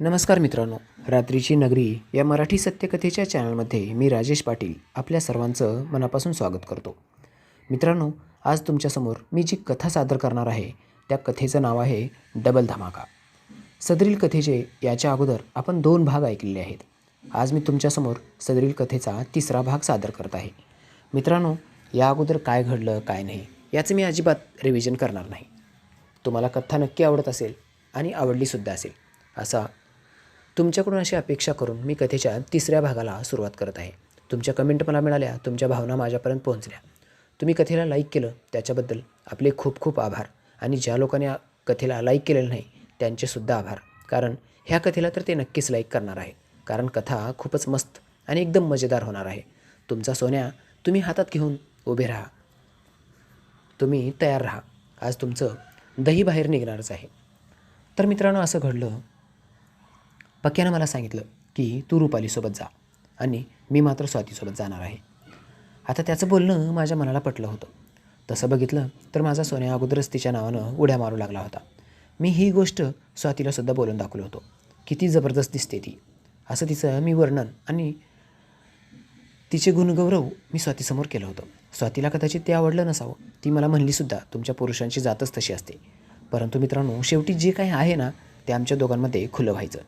नमस्कार मित्रांनो रात्रीची नगरी या मराठी सत्यकथेच्या चॅनलमध्ये मी राजेश पाटील आपल्या सर्वांचं मनापासून स्वागत करतो. मित्रांनो आज तुमच्यासमोर मी जी कथा सादर करणार आहे त्या कथेचं नाव आहे डबल धमाका. सदरील कथेचे याच्या अगोदर आपण दोन भाग ऐकलेले आहेत. आज मी तुमच्यासमोर सदरील कथेचा तिसरा भाग सादर करत आहे. मित्रांनो या अगोदर काय घडलं काय नाही याचं मी अजिबात रिव्हिजन करणार नाही. तुम्हाला कथा नक्की आवडत असेल आणि आवडलीसुद्धा असेल असा तुमच्याकडून अशी अपेक्षा करून मी कथेच्या तिसऱ्या भागाला सुरुवात करत आहे. तुमच्या कमेंट मला मिळाल्या तुमच्या भावना माझ्यापर्यंत पोहोचल्या. तुम्ही कथेला लाईक केलं त्याच्याबद्दल आपले खूप खूप आभार. आणि ज्या लोकांनी कथेला लाईक केलेलं नाही त्यांचेसुद्धा आभार. कारण ह्या कथेला तर ते नक्कीच लाईक करणार आहे. कारण कथा खूपच मस्त आणि एकदम मजेदार होणार आहे. तुमचा सोन्या तुम्ही हातात घेऊन उभे राहा. तुम्ही तयार राहा. आज तुमचं दही बाहेर निघणारच आहे. तर मित्रांनो असं घडलं पक्यानं मला सांगितलं की तू रुपालीसोबत जा आणि मी मात्र स्वातीसोबत जाणार आहे. आता त्याचं बोलणं माझ्या मनाला पटलं होतं. तसं बघितलं तर माझा सोन्या अगोदरच तिच्या नावानं उड्या मारू लागला होता. मी ही गोष्ट स्वातीलासुद्धा बोलून दाखवलं होतो. किती जबरदस्त दिसते ती. असं तिचं मी वर्णन आणि तिचे गुणगौरव मी स्वातीसमोर केलं होतं. स्वातीला कदाचित ते आवडलं नसावं. ती मला म्हणलीसुद्धा तुमच्या पुरुषांची जातच तशी असते. परंतु मित्रांनो शेवटी जे काही आहे ना ते आमच्या दोघांमध्ये खुलं व्हायचं.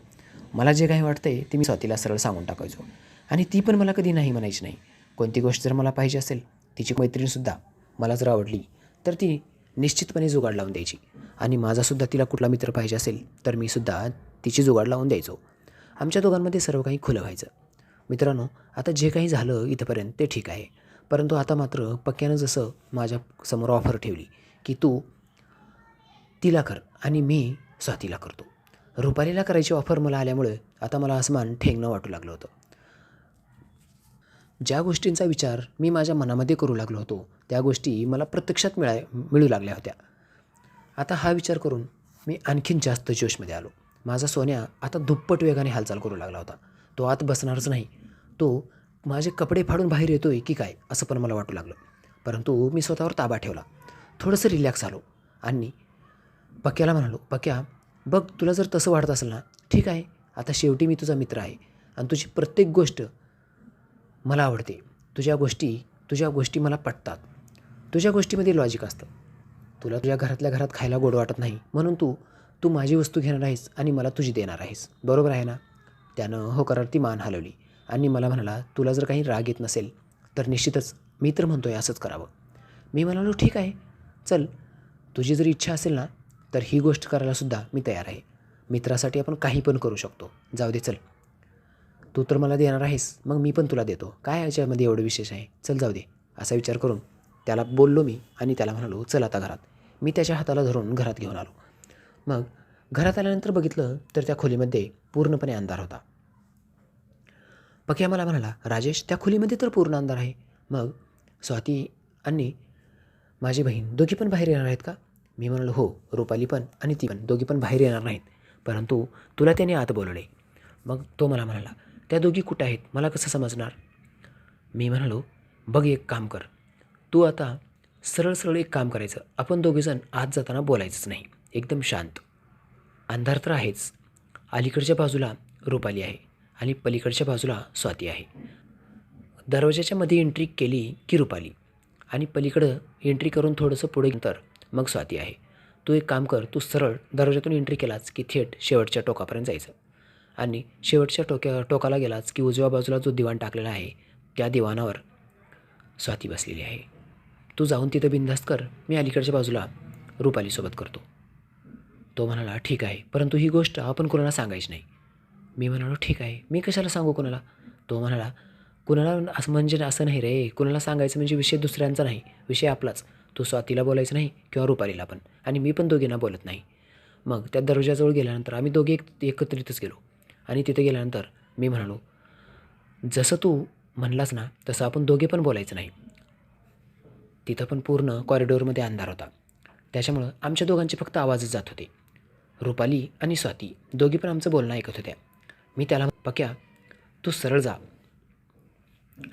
मला जे काही वाटतंय ते मी स्वातीला सरळ सांगून टाकायचो. आणि ती पण मला कधी नाही म्हणायची नाही. कोणती गोष्ट जर मला पाहिजे असेल तिची मैत्रीणसुद्धा मला जर आवडली तर ती निश्चितपणे जुगाड लावून द्यायची. आणि माझासुद्धा तिला कुठला मित्र पाहिजे असेल तर मी सुद्धा तिची जुगाड लावून द्यायचो. आमच्या दोघांमध्ये सर्व काही खुलं व्हायचं. मित्रांनो आता जे काही झालं इथंपर्यंत ते ठीक आहे. परंतु आता मात्र पक्क्यानं जसं माझ्यासमोर ऑफर ठेवली की तू तिला कर आणि मी स्वातीला करतो. रुपालीला करायची ऑफर मला आल्यामुळे आता मला आसमान ठेंगणं वाटू लागलं होतं. ज्या गोष्टींचा विचार मी माझ्या मनामध्ये करू लागलो होतो त्या गोष्टी मला प्रत्यक्षात मिळाय मिळू लागल्या होत्या. आता हा विचार करून मी आणखीन जास्त जोशमध्ये आलो. माझा सोन्या आता दुप्पट वेगाने हालचाल करू लागला होता. तो आत बसणारच नाही. तो माझे कपडे फाडून बाहेर येतोय की काय असं पण मला वाटू लागलं. परंतु मी स्वतःवर ताबा ठेवला. थोडंसं रिलॅक्स आलो आणि पक्याला म्हणालो पक्या बघ तुला जर तसं वाटत असेल ना ठीक आहे आता शेवटी मी तुझा मित्र आहे आणि तुझी प्रत्येक गोष्ट मला आवडते. तुझ्या गोष्टी तुझ्या गोष्टी मला पटतात. तुझ्या गोष्टीमध्ये लॉजिक असतं. तुला तुझ्या घरातल्या घरात खायला गोड वाटत नाही म्हणून तू तू माझी वस्तू घेणार आहेस आणि मला तुझी देणार आहेस. बरोबर आहे ना? त्यानं हो ती मान हलवली आणि मला म्हणाला तुला जर काही राग येत नसेल तर निश्चितच मी तर आहे असंच करावं. मी म्हणालो ठीक आहे चल. तुझी जर इच्छा असेल ना तर ही गोष्ट करायलासुद्धा मी तयार आहे. मित्रासाठी आपण काही पण करू शकतो. जाऊ दे चल. तू तर मला देणार आहेस. मग मी पण तुला देतो. काय याच्यामध्ये एवढं विशेष आहे? चल जाऊ दे. असा विचार करून त्याला बोललो मी आणि त्याला म्हणालो चल आता घरात. मी त्याच्या हाताला धरून घरात घेऊन आलो. मग घरात आल्यानंतर बघितलं तर त्या खोलीमध्ये पूर्णपणे अंधार होता. पक्या मला म्हणाला राजेश त्या खोलीमध्ये तर पूर्ण अंधार आहे. मग स्वाती आणि माझी बहीण दोघी पण बाहेर येणार आहेत का? मी म्हणालो हो रुपाली पण आणि ती पण दोघी पण बाहेर येणार नाहीत. परंतु तुला त्याने आत बोलवले. मग तो मला म्हणाला त्या दोघी कुठं आहेत? मला कसं समजणार? मी म्हणालो बघ एक काम कर. तू आता सरळ सरळ एक काम करायचं. आपण दोघेजण आत जाताना बोलायचंच नाही. एकदम शांत. अंधार तर आहेच. अलीकडच्या बाजूला रुपाली आहे आणि पलीकडच्या बाजूला स्वाती आहे. दरवाजाच्या मध्ये एंट्री केली की रुपाली आणि पलीकडं एंट्री करून थोडंसं पुढे तर मग स्वाती आहे. तू एक काम कर तू सरळ दरवाजातून एंट्री केलाच की थेट शेवटच्या टोकापर्यंत जायचं. आणि शेवटच्या टोक्या टोकाला गेलाच की उजव्या बाजूला जो दिवाण टाकलेला आहे त्या दिवाणावर स्वाती बसलेली आहे. तू जाऊन तिथं बिनधास्त कर मी अलीकडच्या बाजूला रुपालीसोबत करतो. तो म्हणाला ठीक आहे परंतु ही गोष्ट आपण कोणाला सांगायची नाही. मी म्हणालो ठीक आहे मी कशाला सांगू कोणाला? तो म्हणाला कुणाला असं म्हणजे असं नाही रे कुणाला सांगायचं म्हणजे विषय दुसऱ्यांचा नाही विषय आपलाच. तू स्वातीला बोलायचं नाही किंवा रुपालीला पण. आणि मी पण दोघींना बोलत नाही. मग त्या दरवाजाजवळ गेल्यानंतर आम्ही दोघे एक एकत्रितच गेलो. आणि तिथे गेल्यानंतर मी म्हणालो जसं तू म्हणलास ना तसं आपण दोघे पण बोलायचं नाही. तिथं पण पूर्ण कॉरिडोरमध्ये अंधार होता. त्याच्यामुळं आमच्या दोघांचे फक्त आवाजच जात होते. रुपाली आणि स्वाती दोघी पण आमचं बोलणं ऐकत होत्या. मी त्याला पक्या तू सरळ जा.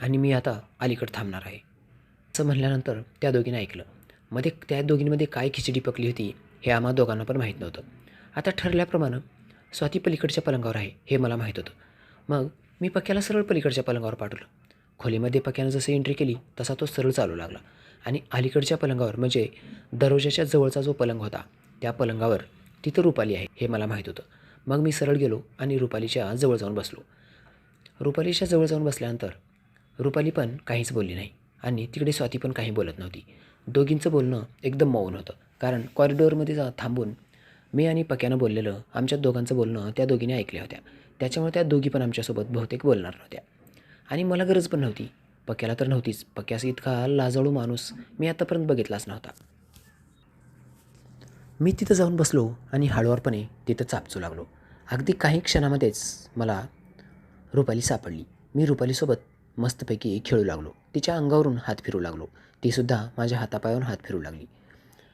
आणि मी आता अलीकडं थांबणार आहे. असं म्हणल्यानंतर त्या दोघींनी ऐकलं. मध्ये त्या दोघींमध्ये काय खिचडी पकली होती हे आम्हा दोघांना पण माहीत नव्हतं. आता ठरल्याप्रमाणे स्वाती पलीकडच्या पलंगावर आहे हे मला माहीत होतं. मग मी पक्याला सरळ पलीकडच्या पलंगावर पाठवलं. खोलीमध्ये पक्यानं जसं एंट्री केली तसा तो सरळ चालू लागला. आणि अलीकडच्या पलंगावर म्हणजे दरवाजाच्या जवळचा जो पलंग होता त्या पलंगावर तिथं रुपाली आहे हे मला माहीत होतं. मग मी सरळ गेलो आणि रुपालीच्या जवळ जाऊन बसलो. रुपालीच्या जवळ जाऊन बसल्यानंतर रुपाली पण काहीच बोलली नाही. आणि तिकडे स्वाती पण काही बोलत नव्हती. दोघींचं बोलणं एकदम मौन होतं. कारण कॉरिडॉरमध्ये जा थांबून मी आणि पक्यानं बोललेलं आमच्या दोघांचं बोलणं त्या दोघींनी ऐकल्या होत्या. त्याच्यामुळे त्या दोघी पण आमच्यासोबत बहुतेक बोलणार नव्हत्या आणि मला गरज पण नव्हती. पक्याला तर नव्हतीच. पक्यास इतका लाजाळू माणूस मी आतापर्यंत बघितलाच नव्हता. मी तिथं जाऊन बसलो आणि हळूवारपणे तिथं चापचू लागलो. अगदी काही क्षणामध्येच मला रुपाली सापडली. मी रुपालीसोबत मस्तपैकी खेळू लागलो. तिच्या अंगावरून हात फिरू लागलो. तीसुद्धा माझ्या हातापायावरून हात फिरू लागली.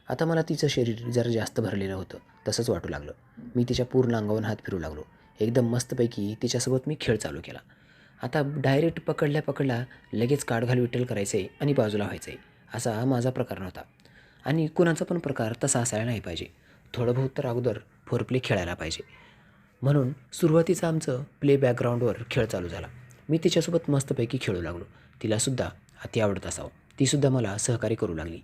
आता मला तिचं शरीर जरा जास्त भरलेलं होतं तसंच वाटू लागलं. मी तिच्या पूर्ण अंगावरून हात फिरू लागलो. एकदम मस्तपैकी तिच्यासोबत मी खेळ चालू केला. आता डायरेक्ट पकडल्या पकडला लगेच काढघाल विठ्ठल करायचं आहे आणि बाजूला व्हायचं. आहे असा माझा प्रकार नव्हता. आणि कुणाचा पण प्रकार तसा असायला नाही पाहिजे. थोडं बहुत तर अगोदर फोरप्ले खेळायला पाहिजे. म्हणून सुरुवातीचं आमचं प्ले बॅकग्राऊंडवर खेळ चालू झाला. मी तिच्यासोबत मस्तपैकी खेळू लागलो. तिलासुद्धा अति आवडत असावं. तीसुद्धा मला सहकार्य करू लागली.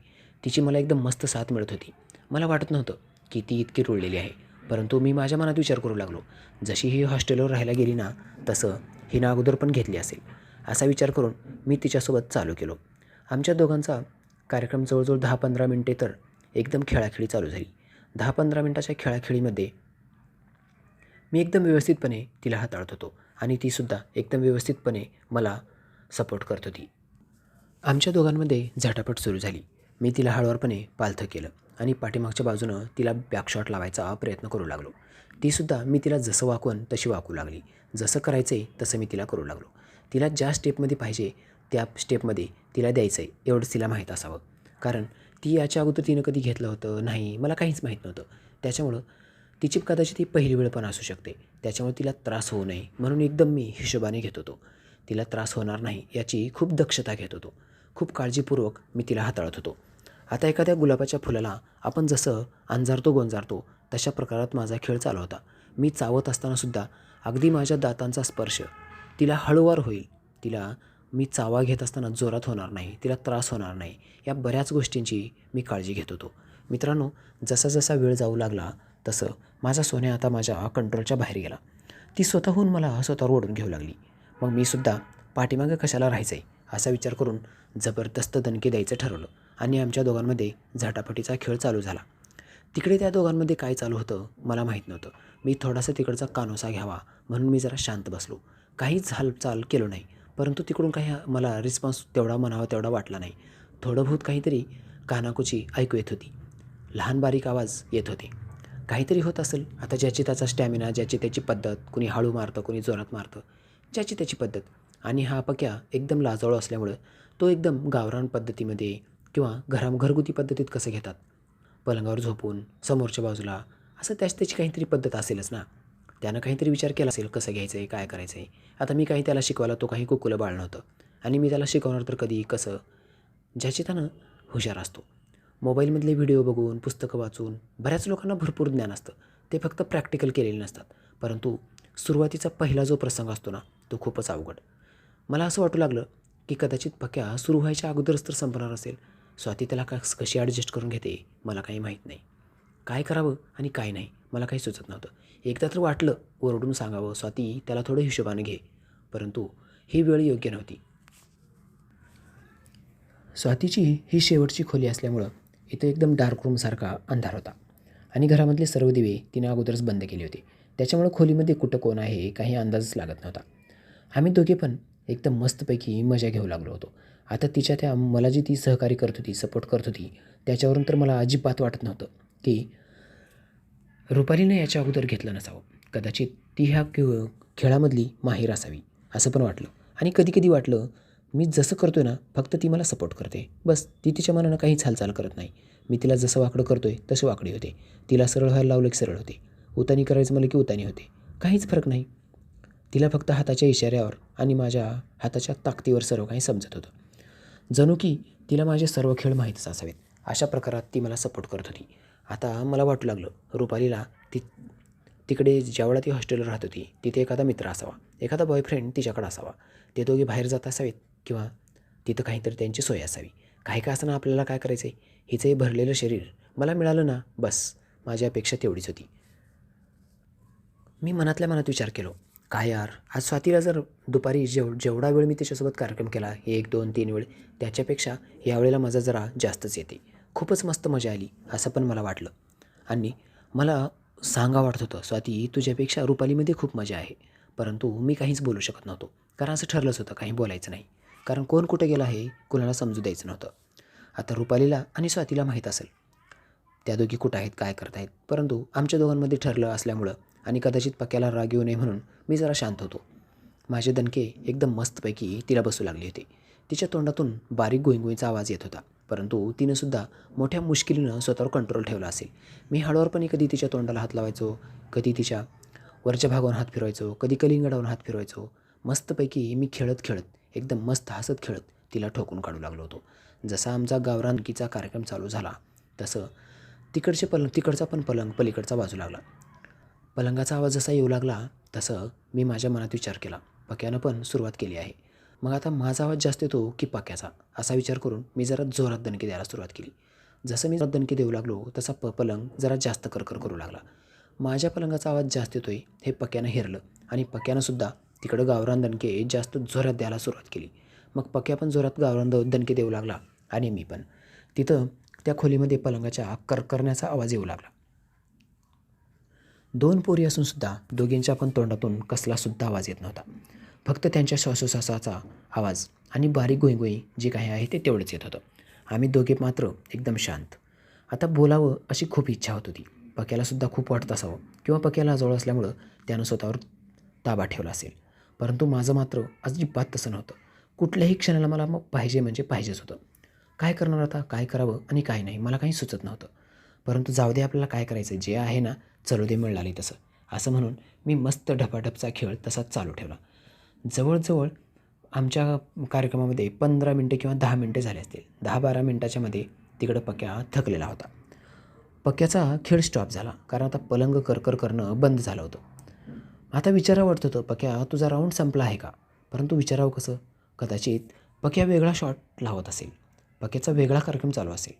तिची मला एकदम मस्त साथ मिळत होती. मला वाटत नव्हतं की ती इतकी रुळलेली आहे. परंतु मी माझ्या मनात विचार करू लागलो. जशी ही हॉस्टेलवर राहायला गेली ना तसं हिनं अगोदर पण घेतली असेल. असा विचार करून मी तिच्यासोबत चालू केलो. आमच्या दोघांचा कार्यक्रम जवळजवळ दहा पंधरा मिनटे तर एकदम खेळाखेळी चालू झाली. दहा पंधरा मिनटाच्या खेळाखेळीमध्ये मी एकदम व्यवस्थितपणे तिला हाताळत होतो. आणि तीसुद्धा एकदम व्यवस्थितपणे मला सपोर्ट करत होती. आमच्या दोघांमध्ये झटापट सुरू झाली. मी तिला हळुवारपणे पालथं केलं आणि पाठीमागच्या बाजूनं तिला बॅकशॉट लावायचा प्रयत्न करू लागलो. तीसुद्धा मी तिला जसं वाकवून तशी वाकू लागली. जसं करायचं आहे तसं मी तिला करू लागलो. तिला ज्या स्टेपमध्ये पाहिजे त्या स्टेपमध्ये तिला द्यायचं आहे एवढंच तिला माहीत असावं. कारण ती याच्या अगोदर तिनं कधी घेतलं होतं नाही मला काहीच माहीत नव्हतं. त्याच्यामुळं तिची कदाचित ही पहिली वेळ पण असू शकते. त्याच्यामुळे तिला त्रास होऊ नये. म्हणून एकदम मी हिशोबाने घेत होतो. तिला त्रास होणार नाही याची खूप दक्षता घेत होतो. खूप काळजीपूर्वक मी तिला हाताळत होतो. आता एखाद्या गुलाबाच्या फुलाला आपण जसं अंजारतो गोंजारतो तशा प्रकारात माझा खेळ चालू होता. मी चावत असतानासुद्धा अगदी माझ्या दातांचा स्पर्श तिला हळूवार होईल तिला मी चावा घेत असताना जोरात होणार नाही तिला त्रास होणार नाही या बऱ्याच गोष्टींची मी काळजी घेत होतो. मित्रांनो जसा जसा वेळ जाऊ लागला तसं माझा सोन्या आता माझ्या कंट्रोलच्या बाहेर गेला. ती स्वतःहून मला स्वतःवर ओढून घेऊ लागली. मग मी सुद्धा पाठीमागे कशाला राहायचं आहे असा विचार करून जबरदस्त दणके द्यायचं ठरवलं आणि आमच्या दोघांमध्ये झाटापटीचा खेळ चालू झाला. तिकडे त्या दोघांमध्ये काय चालू होतं मला माहीत नव्हतं. मी थोडासा तिकडचा कानोसा घ्यावा म्हणून मी जरा शांत बसलो. काहीच हालचाल केलो नाही परंतु तिकडून काही मला रिस्पॉन्स तेवढा म्हणावा तेवढा वाटला नाही. थोडं बहुत काहीतरी कानाकुची ऐकू येत होती. लहान बारीक आवाज येत होते. काहीतरी होत असेल. आता ज्याची त्याचा स्टॅमिना ज्याची त्याची पद्धत कुणी हळू मारतं कुणी जोरात मारतं ज्याची त्याची पद्धत. आणि हा पक्या एकदम लाजाळू असल्यामुळं तो एकदम गावरान पद्धतीमध्ये किंवा घरा घरगुती पद्धतीत कसं घेतात? पलंगावर झोपून समोरच्या बाजूला असं त्याच त्याची काहीतरी पद्धत असेलच ना. त्यानं काहीतरी विचार केला असेल कसं घ्यायचं आहे काय करायचं आहे आता मी काही त्याला शिकवायला तो काही कुकुलं बाळणं होतं. आणि मी त्याला शिकवणार तर कधी कसं? ज्याची त्यानं हुशार असतो. मोबाईलमधले व्हिडिओ बघून पुस्तकं वाचून बऱ्याच लोकांना भरपूर ज्ञान असतं. ते फक्त प्रॅक्टिकल केलेले नसतात. परंतु सुरुवातीचा पहिला जो प्रसंग असतो ना तो खूपच अवघड. मला असं वाटू लागलं की कदाचित पक्या सुरू व्हायच्या अगोदरच तर संपणार असेल. स्वाती त्याला का कशी ॲडजस्ट करून घेते मला काही माहीत नाही. काय करावं आणि काय नाही मला काही सुचत नव्हतं. एकदा तर वाटलं ओरडून सांगावं स्वाती त्याला थोडं हिशोबाने घे. परंतु ही वेळ योग्य नव्हती. स्वातीची ही शेवटची खोली असल्यामुळं इथं एकदम डार्क रूमसारखा अंधार होता. आणि घरामधले सर्व दिवे तिने अगोदरच बंद केले होते. त्याच्यामुळं खोलीमध्ये कुठं कोण आहे काही अंदाजच लागत नव्हता. आम्ही दोघे पण एकदम मस्तपैकी मजा घेऊ लागलो होतो. आता तिच्या त्या मला जी ती सहकार्य करत होती सपोर्ट करत होती त्याच्यावरून तर मला अजिबात वाटत नव्हतं की रुपालीनं याच्या अगोदर घेतलं नसावं. कदाचित ती ह्या खेळामधली माहीर असावी असं पण वाटलं. आणि कधी कधी वाटलं मी जसं करतोय ना फक्त ती मला सपोर्ट करते. बस ती तिच्या मनानं काहीच हालचाल करत नाही. मी तिला जसं वाकडं करतोय तसं वाकडी होते. तिला सरळ व्हायला लावलं की सरळ होते. उतानी करायचं म्हणलं की उतानी होते. काहीच फरक नाही. तिला फक्त हाताच्या इशाऱ्यावर आणि माझ्या हाताच्या ताकदीवर सर्व काही समजत होतं. जणू की तिला माझे सर्व खेळ माहीतच असावेत. अशा प्रकारात ती मला सपोर्ट करत होती. आता मला वाटू लागलं रुपालीला ती तिकडे ज्यावेळा ती हॉस्टेलवर राहत होती तिथे एखादा मित्र असावा. एखादा बॉयफ्रेंड तिच्याकडं असावा. ते दोघे बाहेर जात असावेत. किंवा तिथं काहीतरी त्यांची सोय असावी. काही का असताना आपल्याला काय करायचं आहे हिचं हे भरलेलं शरीर मला मिळालं ना बस. माझी अपेक्षा तेवढीच होती. मी मनातल्या मनात विचार केलो. काय यार आज स्वातीला जर दुपारी जेव जेवढा वेळ मी त्याच्यासोबत कार्यक्रम केला एक दोन तीन वेळ त्याच्यापेक्षा यावेळेला माझा जरा जास्तच येते. खूपच मस्त मजा आली असं पण मला वाटलं. आणि मला सांगा वाटत होतं स्वाती तुझ्यापेक्षा रुपालीमध्ये खूप मजा आहे. परंतु मी काहीच बोलू शकत नव्हतो. कारण असं ठरलंच होतं काही बोलायचं नाही. कारण कोण कुठे गेलं आहे कुणाला समजू द्यायचं नव्हतं. आता रुपालीला आणि स्वातीला माहीत असेल. त्या दोघी कुठं आहेत काय करत आहेत परंतु आमच्या दोघांमध्ये ठरलं असल्यामुळं आणि कदाचित पक्याला राग येऊ नये म्हणून मी जरा शांत होतो. माझे दणके एकदम मस्तपैकी तिला बसू लागले होते. तिच्या तोंडातून बारीक गोईंगोईंचा आवाज येत होता. परंतु तिनंसुद्धा मोठ्या मुश्किलीनं स्वतःवर कंट्रोल ठेवला असेल. मी हळूवारपणे कधी तिच्या तोंडाला हात लावायचो कधी तिच्या वरच्या भागावर हात फिरवायचो कधी कलिंगडावरून हात फिरवायचो. मस्तपैकी मी खेळत खेळत एकदम मस्त हसत खेळत तिला ठोकून काढू लागलो होतो. जसा आमचा गावरानकीचा कार्यक्रम चालू झाला तसं तिकडचे पलंग तिकडचा पण पलंग पलीकडचा बाजू लागला. पलंगाचा आवाज जसा येऊ लागला तसं मी माझ्या मनात विचार केला. पक्यानं पण सुरुवात केली आहे. मग आता माझा आवाज जास्त येतो की पक्याचा? असा विचार करून मी जरा जोरात दणकी द्यायला सुरुवात केली. जसं मी दणकी देऊ लागलो तसा प पलंग जरा जास्त करकर करू लागला. माझ्या पलंगाचा आवाज जास्त येतोय हे पक्यानं हेरलं आणि पक्यानंसुद्धा तिकडं गावरान दणके जास्त जोरात द्यायला सुरुवात केली. मग पक्या पण जोरात गावरान दणके देऊ लागला आणि मी पण. तिथं त्या खोलीमध्ये पलंगाच्या करकरण्याचा आवाज येऊ लागला. दोन पोरी असूनसुद्धा दोघींच्या पण तोंडातून कसलासुद्धा आवाज येत नव्हता. फक्त त्यांच्या श्वासोश्वासाचा आवाज आणि बारीक गोईगोई जे काही आहे ते तेवढंच येत होतं. आम्ही दोघे मात्र एकदम शांत. आता बोलावं अशी खूप इच्छा होत होती. पक्यालासुद्धा खूप वाटत असावं किंवा पक्याला जवळ असल्यामुळं त्यानं स्वतःवर ताबा ठेवला असेल. परंतु माझं मात्र अजिबात तसं नव्हतं. कुठल्याही क्षणाला मला मग पाहिजे म्हणजे पाहिजेच होतं. काय करणार आता? काय करावं? आणि काय नाही? मला काही सुचत नव्हतं. परंतु जाऊ दे आपल्याला काय करायचं जे आहे ना चलू दे मिळाली तसं. असं म्हणून मी मस्त ढपाढपचा खेळ तसाच चालू ठेवला. जवळजवळ आमच्या कार्यक्रमामध्ये पंधरा मिनटं किंवा दहा मिनटं झाले असतील. दहा बारा मिनटाच्या मध्ये तिकडं पक्या थकलेला होता. पक्याचा खेळ स्टॉप झाला. कारण आता पलंग करकर करणं बंद झालं होतं. आता विचारावं वाटत होतं पक्या तुझा राऊंड संपला आहे का? परंतु विचारावं कसं? कदाचित पक्या वेगळा शॉट लावत असेल. पक्याचा वेगळा कार्यक्रम चालू असेल.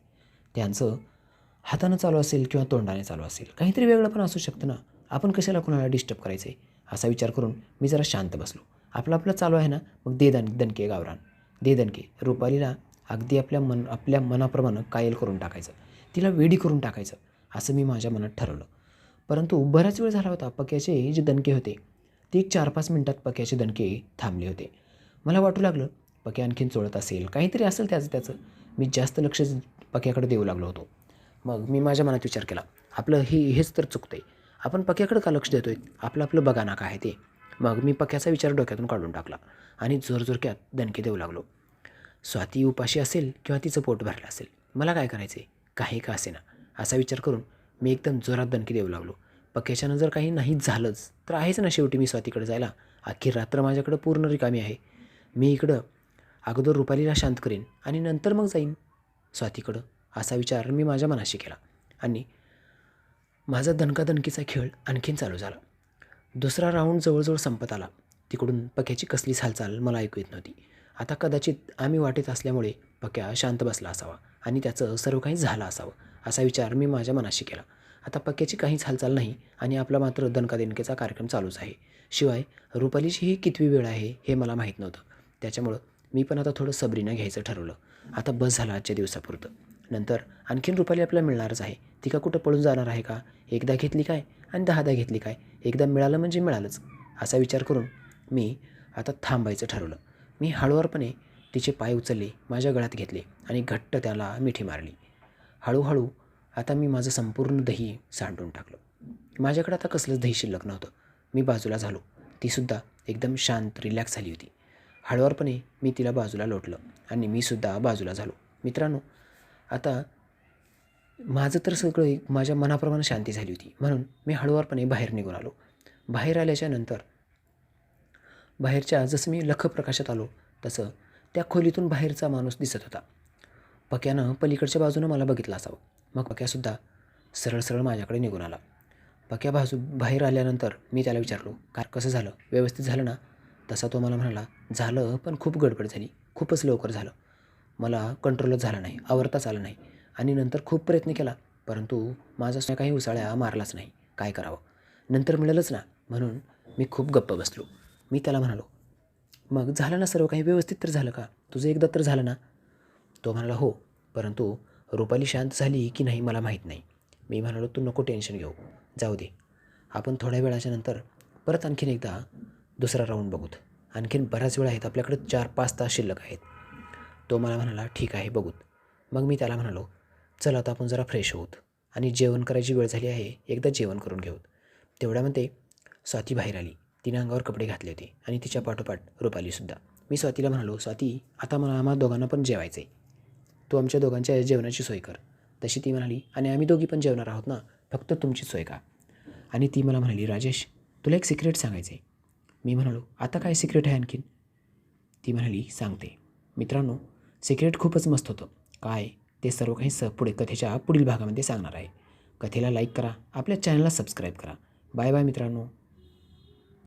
त्यांचं हातानं चालू असेल किंवा तोंडाने चालू असेल. काहीतरी वेगळं पण असू शकतं ना. आपण कशाला कुणाला डिस्टर्ब करायचं आहे असा विचार करून मी जरा शांत बसलो. आपलं आपलं चालू आहे ना? मग दे दन दणके गावरान. दे दणके. रुपालीला अगदी आपल्या मन आपल्या मनाप्रमाणे कायल करून टाकायचं. तिला वेडी करून टाकायचं. असं मी माझ्या मनात ठरवलं. परंतु बराच वेळ झाला होता पक्याचे जे दणके होते ते एक चार पाच मिनटात पक्याचे दणके थांबले होते. मला वाटू लागलं पक्या आणखीन चोळत असेल काहीतरी असेल त्याचं त्याचं. मी जास्त लक्ष पक्याकडे देऊ लागलो होतो. मग मी माझ्या मनात विचार केला आपलं हे हेच तर चुकतं आहे आपण पक्याकडे का लक्ष देतो आहे आपलं आपलं बघा ना काय आहे ते. मग मी पक्याचा विचार डोक्यातून काढून टाकला आणि जोरजोरक्यात दणके देऊ लागलो. स्वाती उपाशी असेल किंवा तिचं पोट भरलं असेल मला काय करायचं आहे काही का असेना असा विचार करून मी एकदम जोरात दणकी देऊ लागलो. पक्याच्यानं जर काही नाहीच झालंच तर आहेच ना शेवटी मी स्वातीकडे जायला. अखेर रात्र माझ्याकडं पूर्ण रिकामी आहे. मी इकडं अगोदर रुपालीला शांत करेन आणि नंतर मग जाईन. स्वातीकडं असा विचार मी माझ्या मनाशी केला. आणि माझा दणकादणकीचा खेळ आणखीन चालू झाला. दुसरा राऊंड जवळजवळ संपत आला. तिकडून पक्याची कसलीच हालचाल मला ऐकू येत नव्हती. आता कदाचित आम्ही वाटेत असल्यामुळे पक्या शांत बसला असावा आणि त्याचं सर्व काही झालं असावं असा विचार मी माझ्या मनाशी केला. आता पक्याची काहीच हालचाल नाही आणि आपला मात्र दणकादणकेचा कार्यक्रम चालूच आहे. शिवाय रुपालीची ही कितवी वेळ आहे हे मला माहीत नव्हतं. त्याच्यामुळं मी पण आता थोडं सबरीनं घ्यायचं ठरवलं. आता बस झाला आजच्या दिवसापुरतं. नंतर आणखीन रुपाली आपल्याला मिळणारच आहे. ती का कुठं पळून जाणार आहे का? एकदा घेतली काय? आणि दहादा घेतली काय? एकदा मिळालं म्हणजे मिळालंच. असा विचार करून मी आता थांबायचं ठरवलं. मी हळूवारपणे तिचे पाय उचलले माझ्या गळ्यात घेतले आणि घट्ट त्याला मिठी मारली. हळूहळू आता मी माझं संपूर्ण दही सांडून टाकलं. माझ्याकडे आता कसलंच दही शिल्लक नव्हतं. मी बाजूला झालो. तीसुद्धा एकदम शांत रिलॅक्स झाली होती. हळवारपणे मी तिला बाजूला लोटलं आणि मी सुद्धा बाजूला झालो. मित्रांनो आता माझं तर सगळं माझ्या मनाप्रमाणे शांती झाली होती. म्हणून मी हळूवारपणे बाहेर निघून आलो. बाहेर आल्याच्यानंतर बाहेरच्या जसं मी लख प्रकाशात आलो तसं त्या खोलीतून बाहेरचा माणूस दिसत होता. पक्यानं पलीकडच्या बाजूनं मला बघितलं असावं. मग पक्यासुद्धा सरळ सरळ माझ्याकडे निघून आला. पक्या बाजू बाहेर आल्यानंतर मी त्याला विचारलो कार कसं झालं? व्यवस्थित झालं ना? तसा तो मला म्हणाला झालं पण खूप गडबड झाली. खूपच लवकर झालं. मला कंट्रोलच झाला नाही आवरताच आलं नाही आणि नंतर खूप प्रयत्न केला परंतु माझा सोन्या काही उसाळ्या मारलाच नाही. काय करावं? नंतर मिळेलच ना? म्हणून मी खूप गप्प बसलो. मी त्याला म्हणालो मग झालं ना सर्व काही व्यवस्थित तर झालं का? तुझं एकदा तर झालं ना? तो म्हणाला हो परंतु रुपाली शांत झाली की नाही मला माहीत नाही. मी म्हणालो तू नको टेन्शन घेऊ. जाऊ दे. आपण थोड्या वेळाच्या नंतर परत आणखीन एकदा दुसरा राऊंड बघूत. आणखीन बराच वेळ आहेत आपल्याकडे चार पाच तास शिल्लक आहेत. तो मला म्हणाला ठीक आहे बघूत. मग मी त्याला म्हणालो चल आता आपण जरा फ्रेश होऊत आणि जेवण करायची वेळ झाली आहे एकदा जेवण करून घेऊत. तेवढ्यामध्ये स्वाती बाहेर आली. तिने अंगावर कपडे घातले होते आणि तिच्या पाठोपाठ रुपालीसुद्धा मी स्वातीला म्हणालो स्वाती आता मला आम्हा दोघांना पण जेवायचं आहे तू आमच्या दोघांच्या जेवणाची सोय कर. तशी ती म्हणाली आणि आम्ही दोघी पण जेवणार आहोत ना? फक्त तुमची सोय का? आणि ती मला म्हणाली राजेश तुला एक सिक्रेट सांगायचं आहे मी म्हणालो आता काय सिक्रेट आहे आणखीन? ती म्हणाली सांगते. मित्रांनो सिक्रेट खूपच मस्त होतं. काय? ते सर्व काही स पुढे कथेच्या पुढील भागामध्ये सांगणार आहे. कथेला लाईक करा आपल्या चॅनलला सबस्क्राईब करा. बाय बाय मित्रांनो.